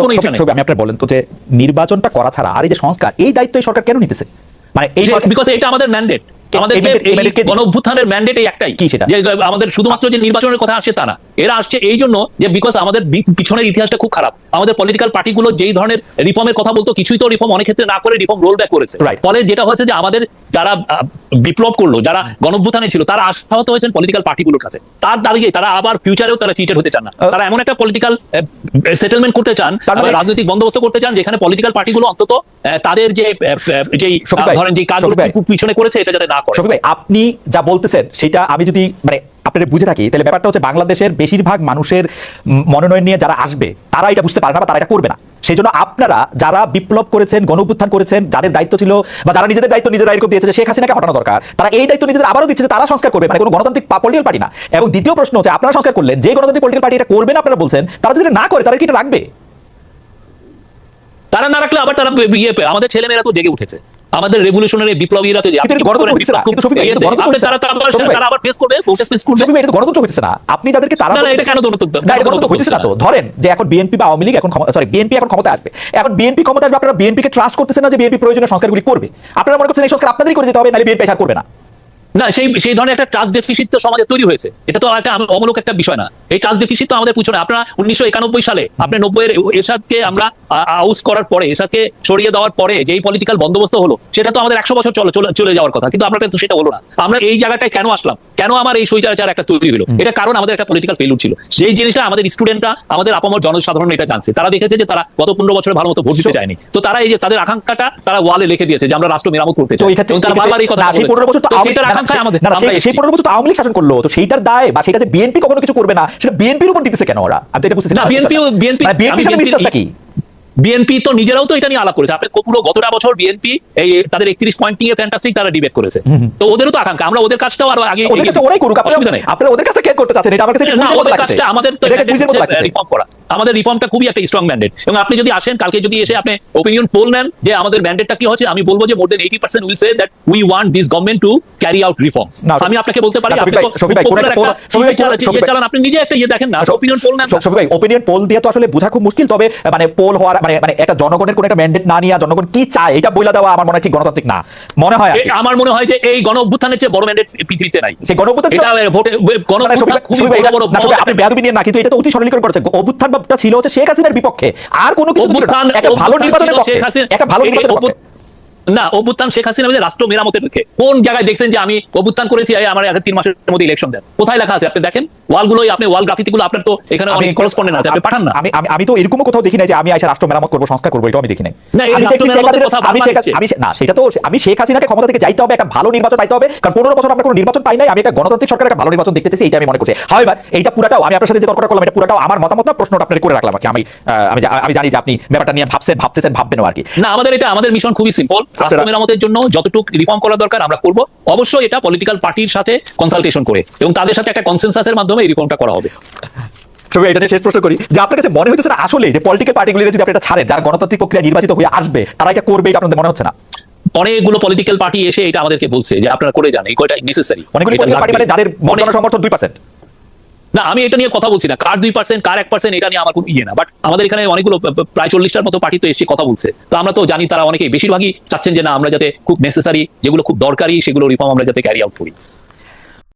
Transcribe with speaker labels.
Speaker 1: তো
Speaker 2: কোনো ইচ্ছা নেই।
Speaker 1: আমি আপনার বলেন তো যে নির্বাচনটা করা ছাড়া আর এই যে সংস্কার এই দায়িত্ব এই সরকার কেন নিতেছে? মানে এই
Speaker 2: বিকজ এটা আমাদের ম্যান্ডেট আমাদের
Speaker 1: এই mandate- এই mandate কে দিল?
Speaker 2: গণ অভ্যুত্থানের ম্যান্ডেট এই একটাই।
Speaker 1: কি সেটা?
Speaker 2: যে আমাদের শুধুমাত্র যে নির্বাচনের কথা আসে তা না। এরা আসছে এই জন্য যে বিকজ আমাদের পিছনের ইতিহাসটা খুব খারাপ। আমাদের পলিটিক্যাল পার্টিগুলো যেই ধরনের রিফর্মের কথা বলতো কিছুই তো রিফর্ম অনেক ক্ষেত্রে না করে রিফর্ম রোল ব্যাক করেছে. ফলে যেটা হয়েছে যে আমাদের যারা বিপ্লব করল যারা গণঅভ্যুত্থানে ছিল তারা আশাহত হয়েছেন পলিটিক্যাল পার্টিগুলোর কাছে। তার দাঁড়িয়ে তারা আবার ফিউচারেও তারা চিটেড হতে চান না। তারা এমন একটা পলিটিক্যাল সেটেলমেন্ট করতে চান
Speaker 1: তার মানে-
Speaker 2: রাজনৈতিক বন্দোবস্ত করতে চান যেখানে পলিটিক্যাল পার্টিগুলো অন্তত তাদের যে যেই ধরেন যে কাজগুলো পিছনে করেছে এটা যাতে না করে।
Speaker 1: আপনি যা বলতেছেন সেটা আমি যদি মানে আপনাদের বুঝে থাকি, তাহলে ব্যাপারটা হচ্ছে বাংলাদেশের বেশিরভাগ মানুষের মনোনয়ন নিয়ে যারা আসবে, তারা এটা বুঝতে পারে না বা তারা এটা করবে না। সেই জন্য আপনারা যারা বিপ্লব করেছেন গণ অভ্যুত্থান করেছেন, যাদের দায়িত্ব ছিল বা যারা নিজেদের দায়িত্ব নিজেরা এরকম দিয়েছে শেখ হাসিনাকে হটানো দরকার, তারা এই দায়িত্ব নিজেদের আবারও দিচ্ছে যে তারা সংস্কার করবে মানে কোনো গণতান্ত্রিক পলিটিক্যাল পার্টি না। এবং দ্বিতীয় প্রশ্ন হচ্ছে, আপনারা সংস্কার করলেন, যে গণতান্ত্রিক পলিটিক্যাল পার্টি এটা করবেন আপনারা বলছেন, তারা যদি না করে, তারা কি এটা রাখবে?
Speaker 2: তারা না রাখলে আবার তারা ইয়ে আমাদের ছেলেমেয়েরা তো জেগে উঠেছে। আমাদের রেভলিউশনারি বিপ্লবীরা তো আপনি। তারা তারা আবার ফেস করবে ফেস করবে।
Speaker 1: এটা গণতন্ত্র হচ্ছে না। আপনি যাদেরকে তারা
Speaker 2: না, এটা কেন গণতন্ত্র?
Speaker 1: হচ্ছে না তো। ধরেন যে এখন বিএনপি বা আওয়ামী লীগ এখন সরি বিএনপি এখন ক্ষমতা আসবে। এখন বিএনপি ক্ষমতা আসবে আপনারা বিএনপি কে ট্রাস্ট করতেছেন না যে বিএনপি প্রয়োজনীয় সংস্কারগুলি করবে। আপনারা মনে করছেন এই সংস্কার আপনাদেরই করে দিতে হবে নাহলে বিএনপি আর করবে না।
Speaker 2: না সেই সেই ধরনের একটা ট্রাস্ট ডেফিসিট তো সমাজে তৈরি হয়েছে। এটা তো একটা অমূলক একটা বিষয় না। এই ট্রাস্ট ডেফিসিট তো আমাদের পিছনে। আপনারা উনিশশো একানব্বই সালে আপনি নব্বই এর এরশাদকে আমরা আউস করার পরে এরশাদকে সরিয়ে দেওয়ার পরে যেই পলিটিক্যাল বন্দোবস্ত হলো সেটা তো আমাদের একশো বছর চলে চলে- যাওয়ার কথা। কিন্তু আমরা তো সেটা হলো না। আমরা এই জায়গাটায় কেন আসলাম? কেন আমার এই সৈচাচার একটা তৈরি হলো? এটা কারণ আমাদের একটা পলিটিক্যাল ফেলুর ছিল। সেই জিনিসটা আমাদের স্টুডেন্টরা আমাদের আপামর জনসাধারণ এটা জানছে। তারা দেখেছে যে তারা গত পনেরো বছরে ভালো মতো ভোট দিতে চায়নি। তো তারা এই যে তাদের আকাঙ্ক্ষাটা তারা ওয়ালে লিখে দিয়েছে যে আমরা রাষ্ট্র মেরামত করতে চাই। তারা বারবার এই কথা।
Speaker 1: পনেরো বছর
Speaker 2: আকাঙ্ক্ষায় আমাদের
Speaker 1: না, না, সেই- সেই পনেরো বছর তো আওয়ামী লীগ শাসন করল তো সেইটার দায় বা সেটা যে বিএনপি কখনো কিছু করবে না সেটা বিএনপির উপর দিতেছে কেন ওরা? আমি তো এটা বুঝতেছি
Speaker 2: না, বিএনপি বিএনপি
Speaker 1: মানে বিএনপি সাথে
Speaker 2: BNP
Speaker 1: কি?
Speaker 2: বিএনপি তো নিজেরাও তো এটা নিয়ে আলাপ করেছে। আপনি পুরো গতটা বছর বিএনপি এই তাদের একত্রিশ পয়েন্ট নিয়ে ফ্যান্টাস্টিক তারা ডিবেট করেছে। তো ওদেরও তো আকাঙ্ক্ষা। আমরা ওদের কাজটাও আরও আগে
Speaker 1: ওরাই করুক।
Speaker 2: অসুবিধা নেই।
Speaker 1: আপনারা ওদের কাছে কে করতে চাচ্ছেন এটা আমার কাছে
Speaker 2: না ওদের কাজটা আমাদের তো রিফর্ম করা। আমাদের রিফর্মটা খুবই একটা স্ট্রং ম্যান্ডেট এবং আপনি যদি আসেন কালকে যদি এসে আপনি ওপিনিয়ন পোল নেন যে আমাদের ম্যান্ডেটটা কি হচ্ছে আমি বলব যে more than eighty percent will say that we want this government to carry out reforms আমি আপনাকে বলতে পারি আপনি চালান নিজে একটা ইয়ে দেখেন না ওপিনিয়ন পোল নেন
Speaker 1: ভাই ওপিনিয়ন পোল দিয়ে তো আসলে বোঝা খুব মুশকিল তবে মানে পোল হওয়ার মানে মানে একটা জনগণের কোন একটা ম্যান্ডেট না নিয়ে জনগণ কি চায় এটা বইলা দেওয়া আমার মনে হয় ঠিক গণতান্ত্রিক না। মনে হয়।
Speaker 2: আমার মনে হয় যে এই গণ অভ্যুত্থানের চেয়ে বড় ম্যান্ডেট পৃথিবীতে নাই।
Speaker 1: সেই
Speaker 2: গণ
Speaker 1: মানে আপনি বেয়াদবি নিয়ে না কিন্তু এটা তো অতি সরলীকরণ করেছে। ছিল হচ্ছে শেখ হাসিনার বিপক্ষে। আর কোনো কিছু একটা ভালো নির্বাচনের পক্ষে। একটা ভালো নির্বাচনের পক্ষে।
Speaker 2: না অভ্যুত্থান শেখ হাসিনা বলে রাষ্ট্র মেরামতের পক্ষে কোন জায়গায় দেখছেন যে আমি অভ্যুত্থান করেছি আমার আগে তিন মাসের মধ্যে ইলেকশন দেন? কোথায় লেখা আছে? আপনি দেখেন। ওয়ালগুলোই আপনি ওয়াল গ্রাফিতি গুলো আপনার তো এখানে অনেক করসপন্ডেন্ট আছে আপনি পাঠান না।
Speaker 1: আমি আমি আমি তো এরকমও কোথাও দেখি নাই যে আমি আইসা রাষ্ট্র মেরামত করব সংস্কার করব এটাও আমি দেখি নাই।
Speaker 2: না, এই রাষ্ট্র মেরামতের কথা
Speaker 1: আমি শেখ আমি না সেটা তো আমি শেখ হাসিনাকে ক্ষমতা থেকে যাইতে হবে একটা ভালো নির্বাচন পাইতে হবে কারণ পনেরো বছর আমরা কোনো নির্বাচন পাই নাই আমি একটা গণতান্ত্রিক সরকার একটা ভালো নির্বাচন দেখতে চাইছি এটা আমি মনে করছি। হয় এইটা পুরাটাও আমি আপনার সাথে যে তর্কটা করলাম এটা পুরাটাও আমার মতামত না প্রশ্নটা আপনার করে রাখলাম আর কি। আমি আমি জানি যে আপনি ব্যাপারটা নিয়ে ভাবছেন ভাবতেছেন ভাববেন আর কি।
Speaker 2: না আমাদের এটা আমাদের মিশন খুবই সিম্পল রাষ্ট্র মেরামতের জন্য যতটুকু রিফর্ম করা দরকার আমরা করব। অবশ্যই এটা পলিটিক্যাল পার্টির সাথে কনসালটেশন করে এবং তাদের সাথে একটা কনসেনসাসের মাধ্যমে এই রিফর্মটা করা হবে।
Speaker 1: তবে এটা নিয়ে শেষ প্রশ্ন করি যে আপনার কাছে মনে হচ্ছে না আসলে যে পলিটিক্যাল পার্টিগুলি যদি আপনি এটা ছাড়েন যারা গণতান্ত্রিক প্রক্রিয়া নির্বাচিত হয়ে আসবে তারা এটা করবে এটা আপনাদের মনে হচ্ছে না?
Speaker 2: অনেকগুলো পলিটিক্যাল পার্টি এসে এটা আমাদেরকে বলছে যে আপনারা করে যান এই কয়টা নেসেসারি
Speaker 1: অনেকগুলি পার্টি মানে যাদের মত সমর্থন দুই পার্সেন্ট
Speaker 2: না, আমি এটা নিয়ে কথা বলছি না। কার দুই পার্সেন্ট কার এক পার্সেন্ট এটা নিয়ে আমার কোনো ইয়ে না। বাট আমাদের এখানে অনেকগুলো প্রায় চল্লিশটার মতো পার্টি তো এসে কথা বলছে। তো আমরা তো জানি তারা অনেকে বেশিরভাগই চাচ্ছেন যে না, আমরা যাতে খুব নেসেসারি যেগুলো খুব দরকারি, সেগুলো রিফর্ম আমরা যাতে ক্যারি আউট করি।